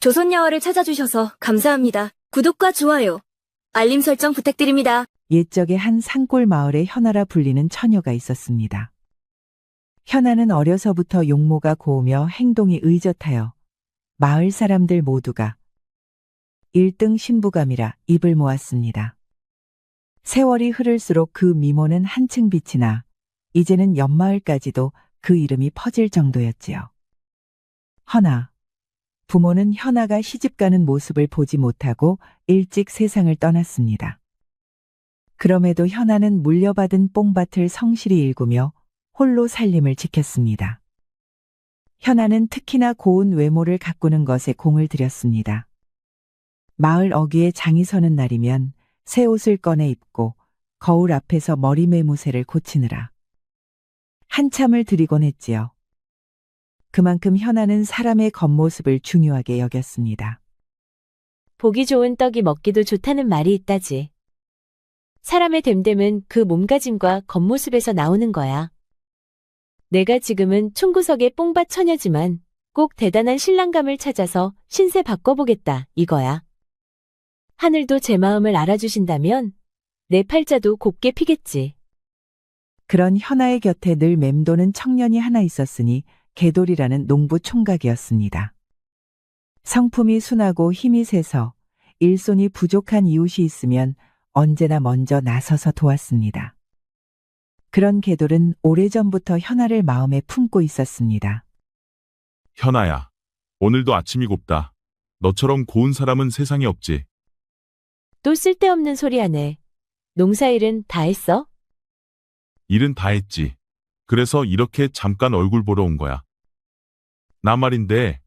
조선야화를 찾아주셔서 감사합니다. 구독과 좋아요, 알림 설정 부탁드립니다. 옛적에 한 산골 마을에 현아라 불리는 처녀가 있었습니다. 현아는 어려서부터 용모가 고우며 행동이 의젓하여 마을 사람들 모두가 1등 신부감이라 입을 모았습니다. 세월이 흐를수록 그 미모는 한층 빛이 나 이제는 옆마을까지도 그 이름이 퍼질 정도였지요. 허나 부모는 현아가 시집가는 모습을 보지 못하고 일찍 세상을 떠났습니다. 그럼에도 현아는 물려받은 뽕밭을 성실히 일구며 홀로 살림을 지켰습니다. 현아는 특히나 고운 외모를 가꾸는 것에 공을 들였습니다. 마을 어귀에 장이 서는 날이면 새 옷을 꺼내 입고 거울 앞에서 머리 매무새를 고치느라 한참을 들이곤 했지요. 그만큼 현아는 사람의 겉모습을 중요하게 여겼습니다. 보기 좋은 떡이 먹기도 좋다는 말이 있다지. 사람의 됨됨은 그 몸가짐과 겉모습에서 나오는 거야. 내가 지금은 총구석의 뽕밭 처녀지만 꼭 대단한 신랑감을 찾아서 신세 바꿔보겠다, 이거야. 하늘도 제 마음을 알아주신다면 내 팔자도 곱게 피겠지. 그런 현아의 곁에 늘 맴도는 청년이 하나 있었으니 개돌이라는 농부 총각이었습니다. 성품이 순하고 힘이 세서 일손이 부족한 이웃이 있으면 언제나 먼저 나서서 도왔습니다. 그런 개돌은 오래전부터 현아를 마음에 품고 있었습니다. 현아야, 오늘도 아침이 곱다. 너처럼 고운 사람은 세상에 없지. 또 쓸데없는 소리 하네. 농사일은 다 했어? 일은 다 했지. 그래서 이렇게 잠깐 얼굴 보러 온 거야. 나 말인데,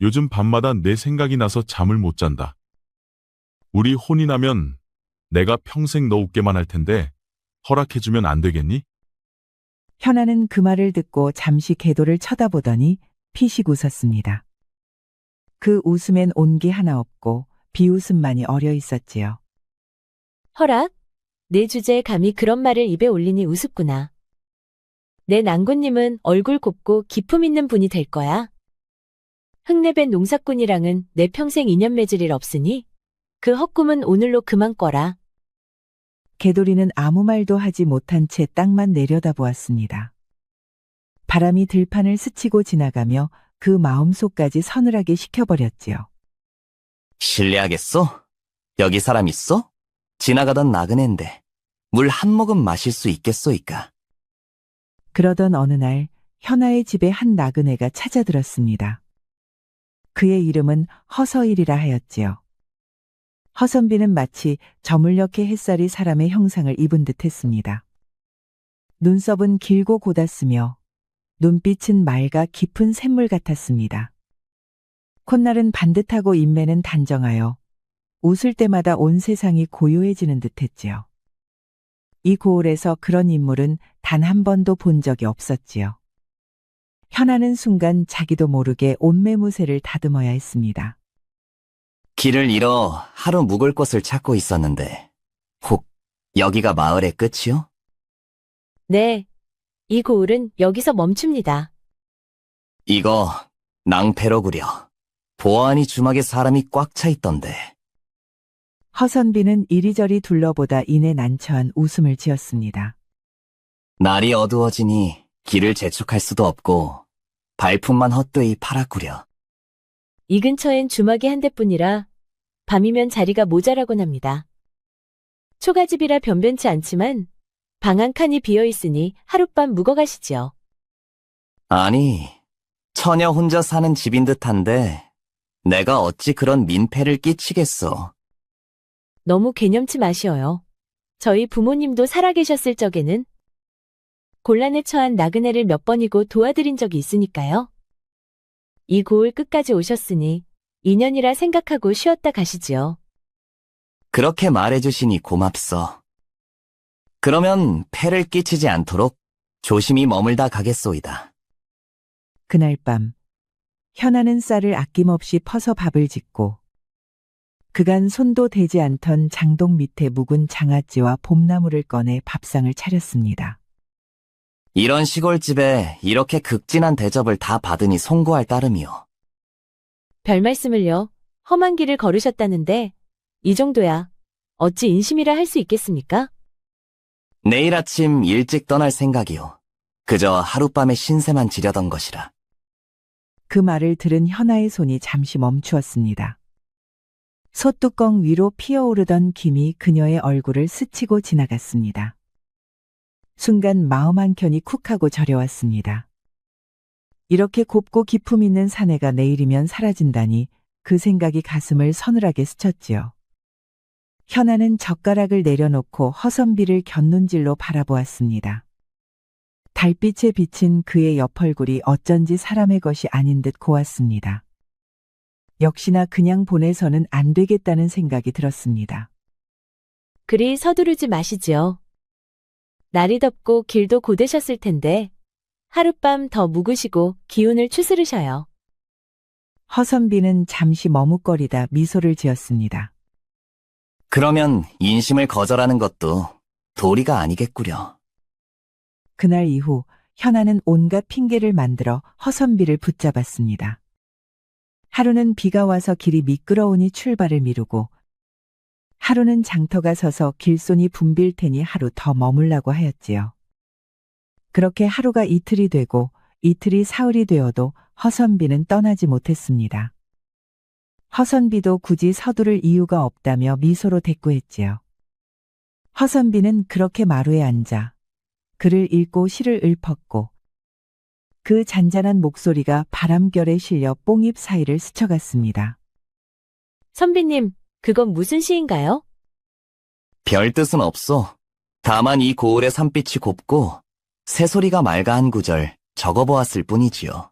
요즘 밤마다 내 생각이 나서 잠을 못 잔다. 우리 혼이 나면 내가 평생 너 웃게만 할 텐데, 허락해주면 안 되겠니? 현아는 그 말을 듣고 잠시 개돌을 쳐다보더니 피식 웃었습니다. 그 웃음엔 온기 하나 없고 비웃음만이 어려 있었지요. 허락? 내 주제에 감히 그런 말을 입에 올리니 우습구나. 내 낭군님은 얼굴 곱고 기품 있는 분이 될 거야. 흙내밴 농사꾼이랑은 내 평생 인연 맺을 일 없으니 그 헛꿈은 오늘로 그만 꺼라. 개돌이는 아무 말도 하지 못한 채 땅만 내려다보았습니다. 바람이 들판을 스치고 지나가며 그 마음속까지 서늘하게 식혀버렸지요. 실례하겠소? 여기 사람 있어? 지나가던 나그네인데 물 한 모금 마실 수 있겠소이까? 그러던 어느 날 현아의 집에 한 나그네가 찾아들었습니다. 그의 이름은 허서일이라 하였지요. 허선비는 마치 저물녘의 햇살이 사람의 형상을 입은 듯 했습니다. 눈썹은 길고 곧았으며 눈빛은 맑아 깊은 샘물 같았습니다. 콧날은 반듯하고 인매는 단정하여 웃을 때마다 온 세상이 고요해지는 듯 했지요. 이 고을에서 그런 인물은 단 한 번도 본 적이 없었지요. 현아는 순간 자기도 모르게 온매무새를 다듬어야 했습니다. 길을 잃어 하루 묵을 곳을 찾고 있었는데 혹 여기가 마을의 끝이요? 네. 이 고을은 여기서 멈춥니다. 이거 낭패로구려. 보아하니 주막에 사람이 꽉 차 있던데. 허선비는 이리저리 둘러보다 이내 난처한 웃음을 지었습니다. 날이 어두워지니 길을 재촉할 수도 없고 발품만 헛되이 팔았구려. 이 근처엔 주막이 한 대뿐이라 밤이면 자리가 모자라곤 합니다. 초가집이라 변변치 않지만 방 한 칸이 비어 있으니 하룻밤 묵어 가시지요. 아니, 처녀 혼자 사는 집인 듯한데 내가 어찌 그런 민폐를 끼치겠어. 너무 개념치 마시어요. 저희 부모님도 살아계셨을 적에는 곤란에 처한 나그네를 몇 번이고 도와드린 적이 있으니까요. 이 고을 끝까지 오셨으니 인연이라 생각하고 쉬었다 가시지요. 그렇게 말해주시니 고맙소. 그러면 폐를 끼치지 않도록 조심히 머물다 가겠소이다. 그날 밤 현아는 쌀을 아낌없이 퍼서 밥을 짓고 그간 손도 대지 않던 장독 밑에 묵은 장아찌와 봄나무를 꺼내 밥상을 차렸습니다. 이런 시골집에 이렇게 극진한 대접을 다 받으니 송구할 따름이요. 별 말씀을요. 험한 길을 걸으셨다는데 이 정도야 어찌 인심이라 할 수 있겠습니까? 내일 아침 일찍 떠날 생각이요. 그저 하룻밤의 신세만 지려던 것이라. 그 말을 들은 현아의 손이 잠시 멈추었습니다. 소뚜껑 위로 피어오르던 김이 그녀의 얼굴을 스치고 지나갔습니다. 순간 마음 한켠이 쿡 하고 저려왔습니다. 이렇게 곱고 기품 있는 사내가 내일이면 사라진다니 그 생각이 가슴을 서늘하게 스쳤지요. 현아는 젓가락을 내려놓고 허선비를 곁눈질로 바라보았습니다. 달빛에 비친 그의 옆얼굴이 어쩐지 사람의 것이 아닌 듯 고왔습니다. 역시나 그냥 보내서는 안 되겠다는 생각이 들었습니다. 그리 서두르지 마시지요. 날이 덥고 길도 고되셨을 텐데 하룻밤 더 묵으시고 기운을 추스르셔요. 허선비는 잠시 머뭇거리다 미소를 지었습니다. 그러면 인심을 거절하는 것도 도리가 아니겠구려. 그날 이후 현아는 온갖 핑계를 만들어 허선비를 붙잡았습니다. 하루는 비가 와서 길이 미끄러우니 출발을 미루고 하루는 장터가 서서 길손이 붐빌 테니 하루 더 머물라고 하였지요. 그렇게 하루가 이틀이 되고 이틀이 사흘이 되어도 허선비는 떠나지 못했습니다. 허선비도 굳이 서두를 이유가 없다며 미소로 대꾸했지요. 허선비는 그렇게 마루에 앉아 글을 읽고 시를 읊었고 그 잔잔한 목소리가 바람결에 실려 뽕잎 사이를 스쳐갔습니다. 선비님, 그건 무슨 시인가요? 별 뜻은 없어. 다만 이 고을의 산빛이 곱고 새소리가 맑아 한 구절 적어보았을 뿐이지요.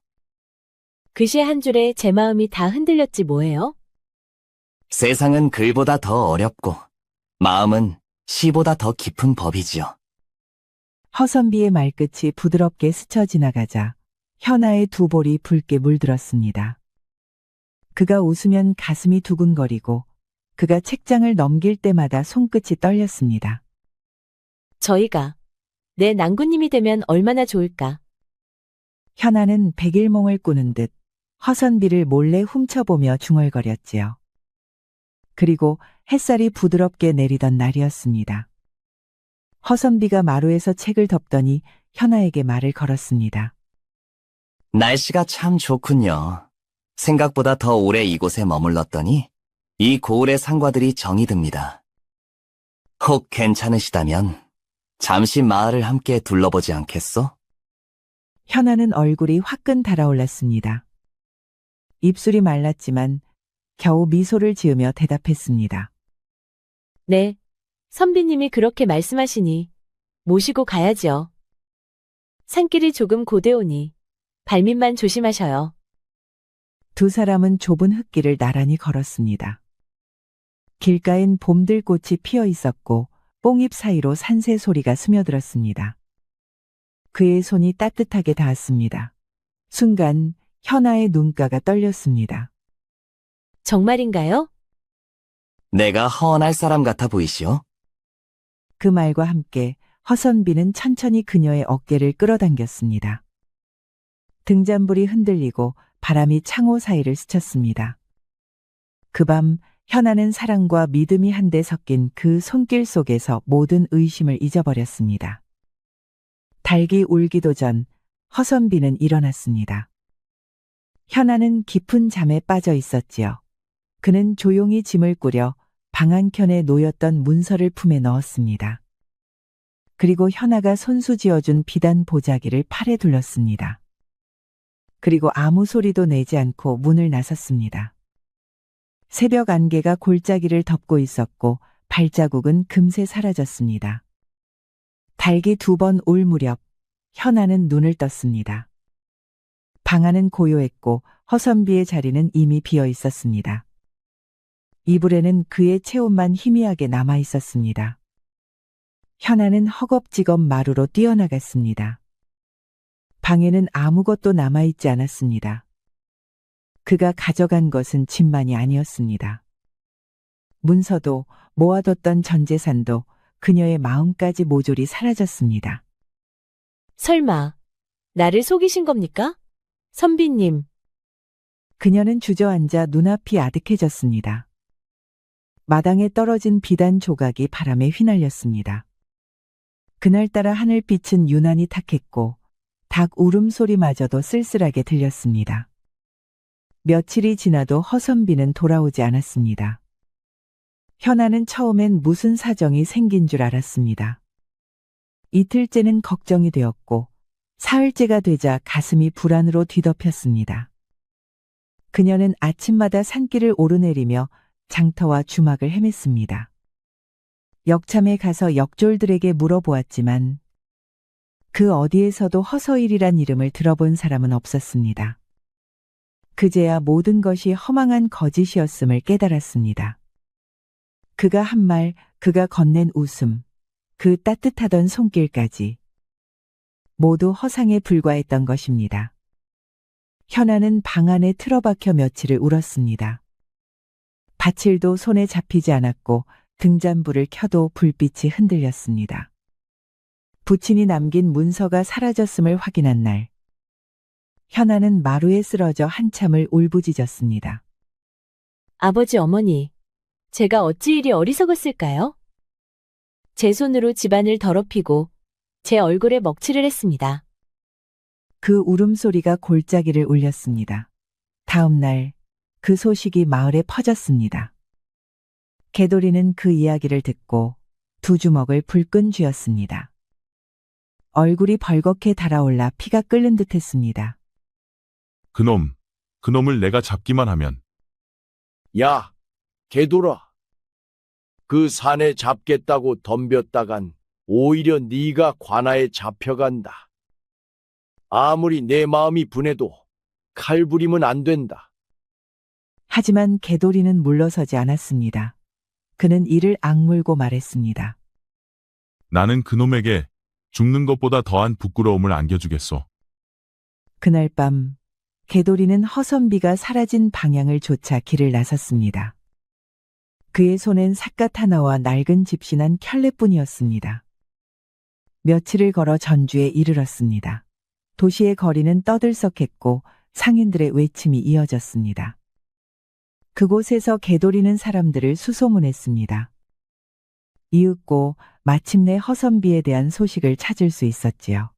그 시 한 줄에 제 마음이 다 흔들렸지 뭐예요? 세상은 글보다 더 어렵고 마음은 시보다 더 깊은 법이지요. 허선비의 말끝이 부드럽게 스쳐 지나가자 현아의 두 볼이 붉게 물들었습니다. 그가 웃으면 가슴이 두근거리고 그가 책장을 넘길 때마다 손끝이 떨렸습니다. 저희가 내 낭구님이 되면 얼마나 좋을까? 현아는 백일몽을 꾸는 듯 허선비를 몰래 훔쳐보며 중얼거렸지요. 그리고 햇살이 부드럽게 내리던 날이었습니다. 허선비가 마루에서 책을 덮더니 현아에게 말을 걸었습니다. 날씨가 참 좋군요. 생각보다 더 오래 이곳에 머물렀더니 이 고을의 상과들이 정이 듭니다. 혹 괜찮으시다면 잠시 마을을 함께 둘러보지 않겠소? 현아는 얼굴이 화끈 달아올랐습니다. 입술이 말랐지만 겨우 미소를 지으며 대답했습니다. 네. 선비님이 그렇게 말씀하시니 모시고 가야지요. 산길이 조금 고되오니 발밑만 조심하셔요. 두 사람은 좁은 흙길을 나란히 걸었습니다. 길가엔 봄들꽃이 피어 있었고 뽕잎 사이로 산새 소리가 스며들었습니다. 그의 손이 따뜻하게 닿았습니다. 순간 현아의 눈가가 떨렸습니다. 정말인가요? 내가 허언할 사람 같아 보이시오? 그 말과 함께 허선비는 천천히 그녀의 어깨를 끌어당겼습니다. 등잔불이 흔들리고 바람이 창호 사이를 스쳤습니다. 그 밤 현아는 사랑과 믿음이 한데 섞인 그 손길 속에서 모든 의심을 잊어버렸습니다. 달기 울기도 전 허선비는 일어났습니다. 현아는 깊은 잠에 빠져 있었지요. 그는 조용히 짐을 꾸려 방 한켠에 놓였던 문서를 품에 넣었습니다. 그리고 현아가 손수 지어준 비단 보자기를 팔에 둘렀습니다. 그리고 아무 소리도 내지 않고 문을 나섰습니다. 새벽 안개가 골짜기를 덮고 있었고 발자국은 금세 사라졌습니다. 달기 두 번 올 무렵 현아는 눈을 떴습니다. 방 안은 고요했고 허선비의 자리는 이미 비어 있었습니다. 이불에는 그의 체온만 희미하게 남아 있었습니다. 현아는 허겁지겁 마루로 뛰어나갔습니다. 방에는 아무것도 남아있지 않았습니다. 그가 가져간 것은 짐만이 아니었습니다. 문서도 모아뒀던 전 재산도 그녀의 마음까지 모조리 사라졌습니다. 설마 나를 속이신 겁니까? 선비님, 그녀는 주저앉아 눈앞이 아득해졌습니다. 마당에 떨어진 비단 조각이 바람에 휘날렸습니다. 그날따라 하늘빛은 유난히 탁했고 닭 울음소리마저도 쓸쓸하게 들렸습니다. 며칠이 지나도 허선비는 돌아오지 않았습니다. 현아는 처음엔 무슨 사정이 생긴 줄 알았습니다. 이틀째는 걱정이 되었고 사흘째가 되자 가슴이 불안으로 뒤덮였습니다. 그녀는 아침마다 산길을 오르내리며 장터와 주막을 헤맸습니다. 역참에 가서 역졸들에게 물어보았지만 그 어디에서도 허서일이란 이름을 들어본 사람은 없었습니다. 그제야 모든 것이 허망한 거짓이었음을 깨달았습니다. 그가 한 말, 그가 건넨 웃음, 그 따뜻하던 손길까지 모두 허상에 불과했던 것입니다. 현아는 방 안에 틀어박혀 며칠을 울었습니다. 바칠도 손에 잡히지 않았고 등잔불을 켜도 불빛이 흔들렸습니다. 부친이 남긴 문서가 사라졌음을 확인한 날, 현아는 마루에 쓰러져 한참을 울부짖었습니다. 아버지 어머니, 제가 어찌 이리 어리석었을까요? 제 손으로 집안을 더럽히고 제 얼굴에 먹칠을 했습니다. 그 울음소리가 골짜기를 울렸습니다. 다음 날, 그 소식이 마을에 퍼졌습니다. 개돌이는 그 이야기를 듣고 두 주먹을 불끈 쥐었습니다. 얼굴이 벌겋게 달아올라 피가 끓는 듯 했습니다. 그놈, 그놈을 내가 잡기만 하면 야, 개돌아. 그 산에 잡겠다고 덤볐다간 오히려 네가 관아에 잡혀간다. 아무리 내 마음이 분해도 칼부림은 안 된다. 하지만 개돌이는 물러서지 않았습니다. 그는 이를 악물고 말했습니다. 나는 그놈에게 죽는 것보다 더한 부끄러움을 안겨주겠소. 그날 밤 개돌이는 허선비가 사라진 방향을 쫓아 길을 나섰습니다. 그의 손엔 삿갓 하나와 낡은 집신한 켤레뿐이었습니다. 며칠을 걸어 전주에 이르렀습니다. 도시의 거리는 떠들썩했고 상인들의 외침이 이어졌습니다. 그곳에서 개돌이는 사람들을 수소문했습니다. 이윽고 마침내 허선비에 대한 소식을 찾을 수 있었지요.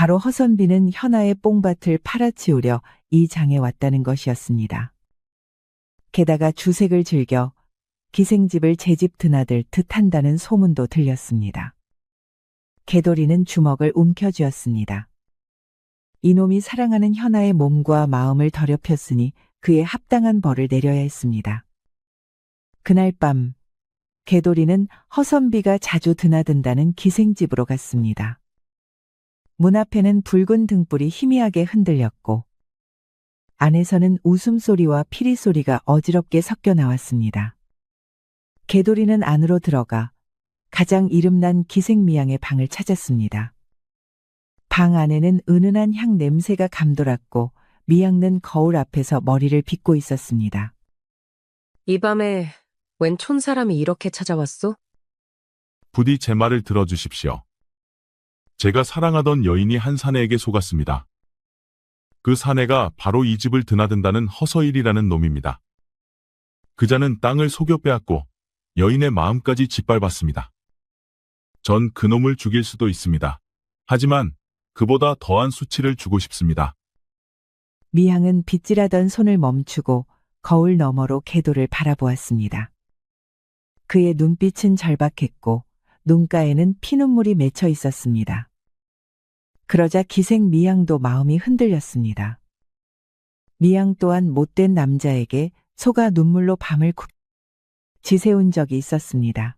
바로 허선비는 현아의 뽕밭을 팔아치우려 이 장에 왔다는 것이었습니다. 게다가 주색을 즐겨 기생집을 제 집 드나들 듯한다는 소문도 들렸습니다. 개돌이는 주먹을 움켜쥐었습니다. 이놈이 사랑하는 현아의 몸과 마음을 더럽혔으니 그에 합당한 벌을 내려야 했습니다. 그날 밤 개돌이는 허선비가 자주 드나든다는 기생집으로 갔습니다. 문 앞에는 붉은 등불이 희미하게 흔들렸고 안에서는 웃음소리와 피리소리가 어지럽게 섞여 나왔습니다. 개돌이는 안으로 들어가 가장 이름난 기생미양의 방을 찾았습니다. 방 안에는 은은한 향 냄새가 감돌았고 미양는 거울 앞에서 머리를 빗고 있었습니다. 이 밤에 웬 촌사람이 이렇게 찾아왔소? 부디 제 말을 들어주십시오. 제가 사랑하던 여인이 한 사내에게 속았습니다. 그 사내가 바로 이 집을 드나든다는 허서일이라는 놈입니다. 그자는 땅을 속여 빼앗고 여인의 마음까지 짓밟았습니다. 전 그놈을 죽일 수도 있습니다. 하지만 그보다 더한 수치를 주고 싶습니다. 미양은 빗질하던 손을 멈추고 거울 너머로 개도를 바라보았습니다. 그의 눈빛은 절박했고 눈가에는 피눈물이 맺혀 있었습니다. 그러자 기생 미양도 마음이 흔들렸습니다. 미양 또한 못된 남자에게 소가 눈물로 밤을 굽 지새운 적이 있었습니다.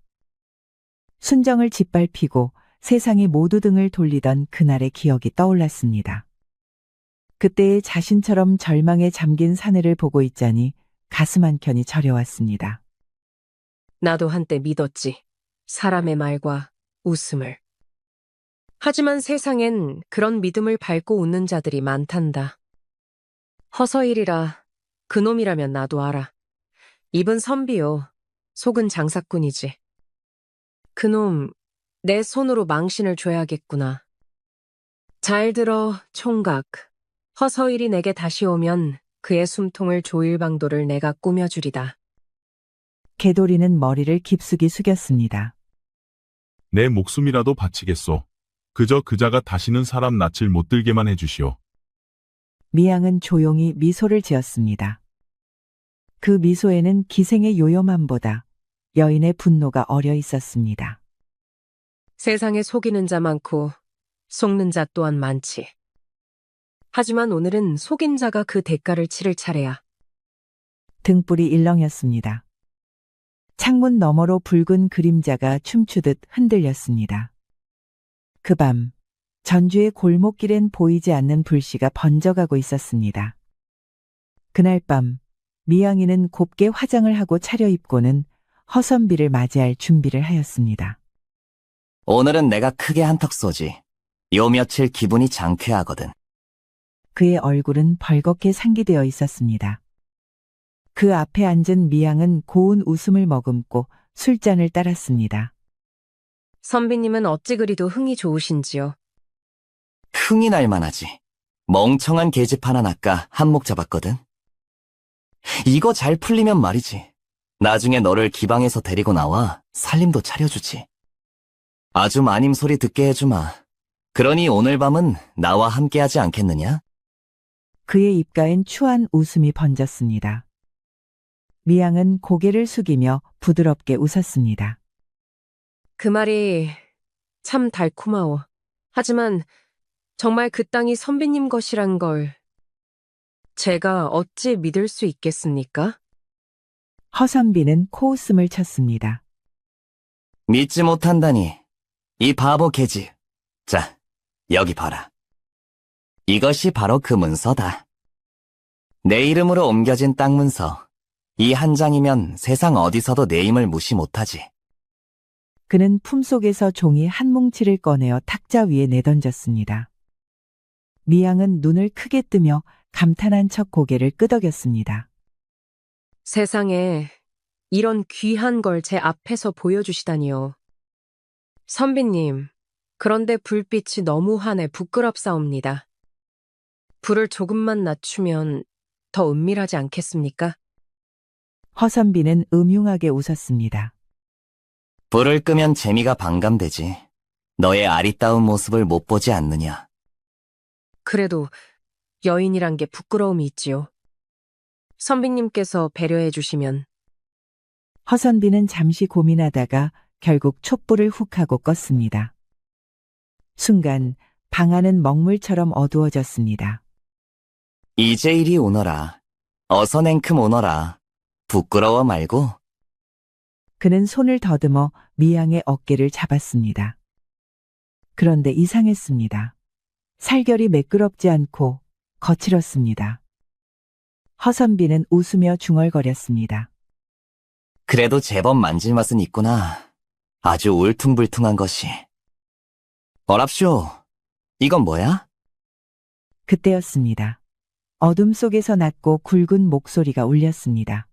순정을 짓밟히고 세상의 모두 등을 돌리던 그날의 기억이 떠올랐습니다. 그때의 자신처럼 절망에 잠긴 사내를 보고 있자니 가슴 한켠이 저려왔습니다. 나도 한때 믿었지. 사람의 말과 웃음을. 하지만 세상엔 그런 믿음을 밟고 웃는 자들이 많단다. 허서일이라 그놈이라면 나도 알아. 입은 선비요. 속은 장사꾼이지. 그놈 내 손으로 망신을 줘야겠구나. 잘 들어 총각. 허서일이 내게 다시 오면 그의 숨통을 조일 방도를 내가 꾸며주리다. 개돌이는 머리를 깊숙이 숙였습니다. 내 목숨이라도 바치겠소. 그저 그자가 다시는 사람 낯을 못 들게만 해주시오. 미양은 조용히 미소를 지었습니다. 그 미소에는 기생의 요염함보다 여인의 분노가 어려 있었습니다. 세상에 속이는 자 많고 속는 자 또한 많지. 하지만 오늘은 속인 자가 그 대가를 치를 차례야. 등불이 일렁였습니다. 창문 너머로 붉은 그림자가 춤추듯 흔들렸습니다. 그 밤, 전주의 골목길엔 보이지 않는 불씨가 번져가고 있었습니다. 그날 밤, 미양이는 곱게 화장을 하고 차려입고는 허선비를 맞이할 준비를 하였습니다. 오늘은 내가 크게 한턱 쏘지. 요 며칠 기분이 장쾌하거든. 그의 얼굴은 벌겋게 상기되어 있었습니다. 그 앞에 앉은 미양은 고운 웃음을 머금고 술잔을 따랐습니다. 선비님은 어찌 그리도 흥이 좋으신지요. 흥이 날 만하지. 멍청한 계집 하나 아까 한몫 잡았거든. 이거 잘 풀리면 말이지. 나중에 너를 기방에서 데리고 나와 살림도 차려주지. 아주 마님 소리 듣게 해주마. 그러니 오늘 밤은 나와 함께하지 않겠느냐? 그의 입가엔 추한 웃음이 번졌습니다. 미양은 고개를 숙이며 부드럽게 웃었습니다. 그 말이 참 달콤하오. 하지만 정말 그 땅이 선비님 것이란 걸 제가 어찌 믿을 수 있겠습니까? 허선비는 코웃음을 쳤습니다. 믿지 못한다니. 이 바보 계집. 자, 여기 봐라. 이것이 바로 그 문서다. 내 이름으로 옮겨진 땅 문서. 이 한 장이면 세상 어디서도 내 힘을 무시 못하지. 그는 품속에서 종이 한 뭉치를 꺼내어 탁자 위에 내던졌습니다. 미양은 눈을 크게 뜨며 감탄한 척 고개를 끄덕였습니다. 세상에 이런 귀한 걸 제 앞에서 보여주시다니요. 선비님, 그런데 불빛이 너무 환해 부끄럽사옵니다. 불을 조금만 낮추면 더 은밀하지 않겠습니까? 허선비는 음흉하게 웃었습니다. 불을 끄면 재미가 반감되지. 너의 아리따운 모습을 못 보지 않느냐. 그래도 여인이란 게 부끄러움이 있지요. 선비님께서 배려해 주시면 허선비는 잠시 고민하다가 결국 촛불을 훅 하고 껐습니다. 순간 방 안은 먹물처럼 어두워졌습니다. 이제 이리 오너라. 어서 냉큼 오너라. 부끄러워 말고. 그는 손을 더듬어 미양의 어깨를 잡았습니다. 그런데 이상했습니다. 살결이 매끄럽지 않고 거칠었습니다. 허선비는 웃으며 중얼거렸습니다. 그래도 제법 만질 맛은 있구나. 아주 울퉁불퉁한 것이. 어랍쇼. 이건 뭐야? 그때였습니다. 어둠 속에서 낮고 굵은 목소리가 울렸습니다.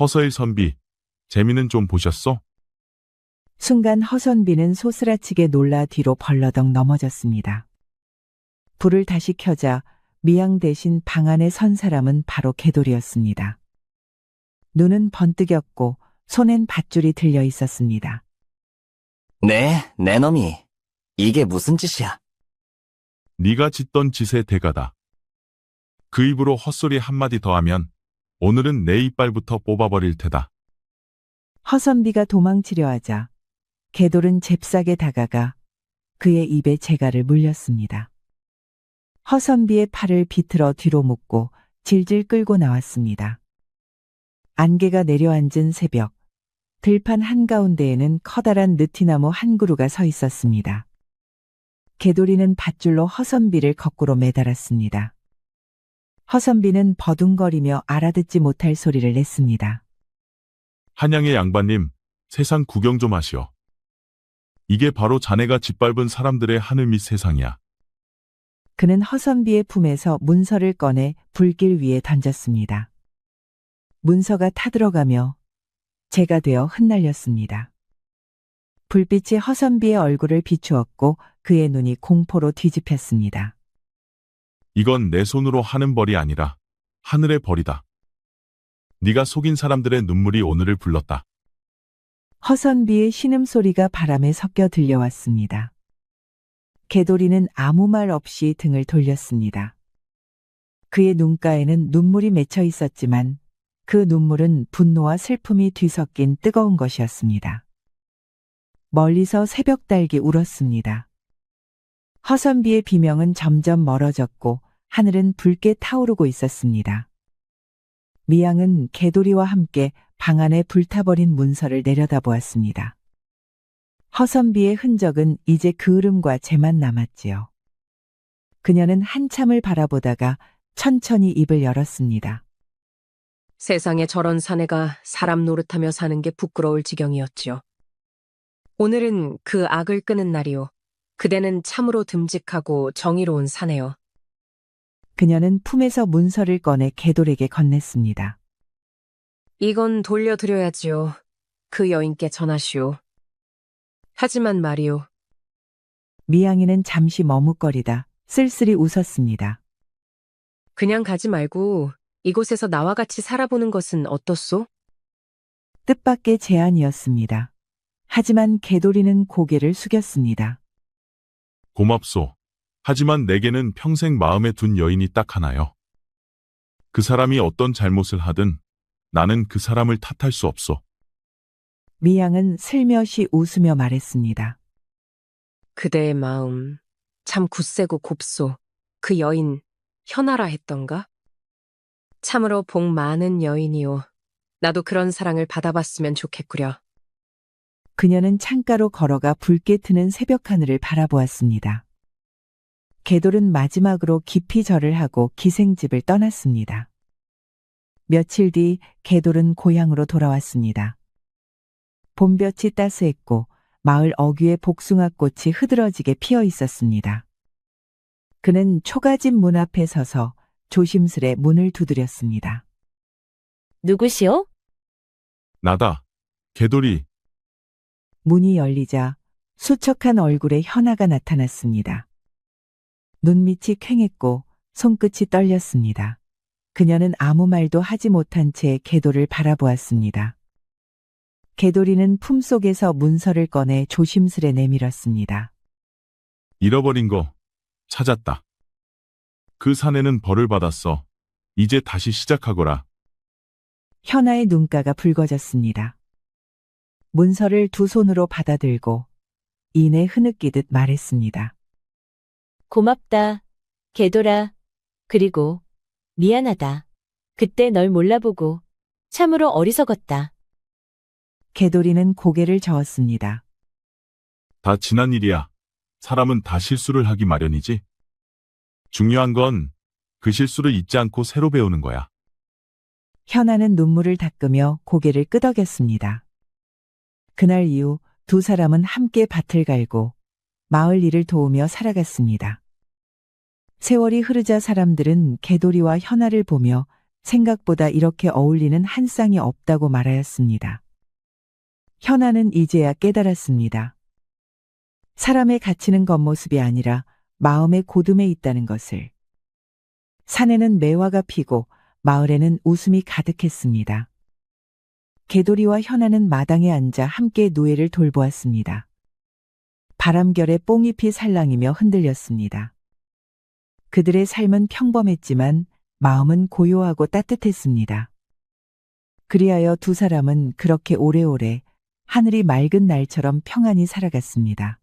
허서일 선비, 재미는 좀 보셨소? 순간 허선비는 소스라치게 놀라 뒤로 벌러덩 넘어졌습니다. 불을 다시 켜자 미양 대신 방 안에 선 사람은 바로 개돌이었습니다. 눈은 번뜩였고 손엔 밧줄이 들려 있었습니다. 네, 내 놈이. 이게 무슨 짓이야? 네가 짓던 짓의 대가다. 그 입으로 헛소리 한마디 더 하면 오늘은 내 이빨부터 뽑아버릴 테다. 허선비가 도망치려 하자 개돌은 잽싸게 다가가 그의 입에 재갈을 물렸습니다. 허선비의 팔을 비틀어 뒤로 묶고 질질 끌고 나왔습니다. 안개가 내려앉은 새벽, 들판 한가운데에는 커다란 느티나무 한 그루가 서 있었습니다. 개돌이는 밧줄로 허선비를 거꾸로 매달았습니다. 허선비는 버둥거리며 알아듣지 못할 소리를 냈습니다. 한양의 양반님, 세상 구경 좀 하시오. 이게 바로 자네가 짓밟은 사람들의 하늘 밑 세상이야. 그는 허선비의 품에서 문서를 꺼내 불길 위에 던졌습니다. 문서가 타들어가며 재가 되어 흩날렸습니다. 불빛이 허선비의 얼굴을 비추었고 그의 눈이 공포로 뒤집혔습니다. 이건 내 손으로 하는 벌이 아니라 하늘에 버리다. 네가 속인 사람들의 눈물이 오늘을 불렀다. 허선비의 신음소리가 바람에 섞여 들려왔습니다. 개돌이는 아무 말 없이 등을 돌렸습니다. 그의 눈가에는 눈물이 맺혀 있었지만 그 눈물은 분노와 슬픔이 뒤섞인 뜨거운 것이었습니다. 멀리서 새벽 달기 울었습니다. 허선비의 비명은 점점 멀어졌고 하늘은 붉게 타오르고 있었습니다. 미양은 개돌이와 함께 방 안에 불타버린 문서를 내려다보았습니다. 허선비의 흔적은 이제 그을음과 재만 남았지요. 그녀는 한참을 바라보다가 천천히 입을 열었습니다. 세상에 저런 사내가 사람 노릇하며 사는 게 부끄러울 지경이었지요. 오늘은 그 악을 끄는 날이요. 그대는 참으로 듬직하고 정의로운 사내요. 그녀는 품에서 문서를 꺼내 개돌에게 건넸습니다. 이건 돌려드려야지요. 그 여인께 전하시오. 하지만 말이오. 미양이는 잠시 머뭇거리다 쓸쓸히 웃었습니다. 그냥 가지 말고 이곳에서 나와 같이 살아보는 것은 어떻소? 뜻밖의 제안이었습니다. 하지만 개돌이는 고개를 숙였습니다. 고맙소. 하지만 내게는 평생 마음에 둔 여인이 딱 하나요. 그 사람이 어떤 잘못을 하든 나는 그 사람을 탓할 수 없소. 미양은 슬며시 웃으며 말했습니다. 그대의 마음 참 굳세고 곱소. 그 여인 현아라 했던가? 참으로 복 많은 여인이오. 나도 그런 사랑을 받아봤으면 좋겠구려. 그녀는 창가로 걸어가 붉게 트는 새벽 하늘을 바라보았습니다. 개돌은 마지막으로 깊이 절을 하고 기생집을 떠났습니다. 며칠 뒤 개돌은 고향으로 돌아왔습니다. 봄볕이 따스했고 마을 어귀에 복숭아꽃이 흐드러지게 피어 있었습니다. 그는 초가집 문 앞에 서서 조심스레 문을 두드렸습니다. 누구시오? 나다. 개돌이. 문이 열리자 수척한 얼굴에 현아가 나타났습니다. 눈밑이 퀭했고 손끝이 떨렸습니다. 그녀는 아무 말도 하지 못한 채 개돌을 바라보았습니다. 개돌이는 품속에서 문서를 꺼내 조심스레 내밀었습니다. 잃어버린 거 찾았다. 그 사내는 벌을 받았어. 이제 다시 시작하거라. 현아의 눈가가 붉어졌습니다. 문서를 두 손으로 받아들고 이내 흐느끼듯 말했습니다. 고맙다. 개돌아. 그리고 미안하다. 그때 널 몰라보고 참으로 어리석었다. 개돌이는 고개를 저었습니다. 다 지난 일이야. 사람은 다 실수를 하기 마련이지. 중요한 건 그 실수를 잊지 않고 새로 배우는 거야. 현아는 눈물을 닦으며 고개를 끄덕였습니다. 그날 이후 두 사람은 함께 밭을 갈고 마을 일을 도우며 살아갔습니다. 세월이 흐르자 사람들은 개돌이와 현아를 보며 생각보다 이렇게 어울리는 한 쌍이 없다고 말하였습니다. 현아는 이제야 깨달았습니다. 사람의 가치는 겉모습이 아니라 마음의 고둠에 있다는 것을. 산에는 매화가 피고 마을에는 웃음이 가득했습니다. 개돌이와 현아는 마당에 앉아 함께 노예를 돌보았습니다. 바람결에 뽕잎이 살랑이며 흔들렸습니다. 그들의 삶은 평범했지만 마음은 고요하고 따뜻했습니다. 그리하여 두 사람은 그렇게 오래오래 하늘이 맑은 날처럼 평안히 살아갔습니다.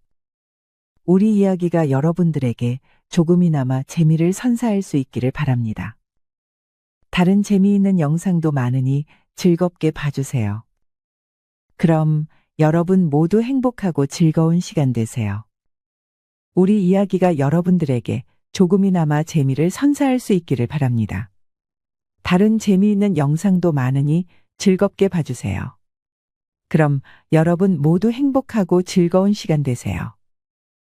우리 이야기가 여러분들에게 조금이나마 재미를 선사할 수 있기를 바랍니다. 다른 재미있는 영상도 많으니 즐겁게 봐주세요. 그럼 여러분 모두 행복하고 즐거운 시간 되세요. 우리 이야기가 여러분들에게 조금이나마 재미를 선사할 수 있기를 바랍니다. 다른 재미있는 영상도 많으니 즐겁게 봐주세요. 그럼 여러분 모두 행복하고 즐거운 시간 되세요.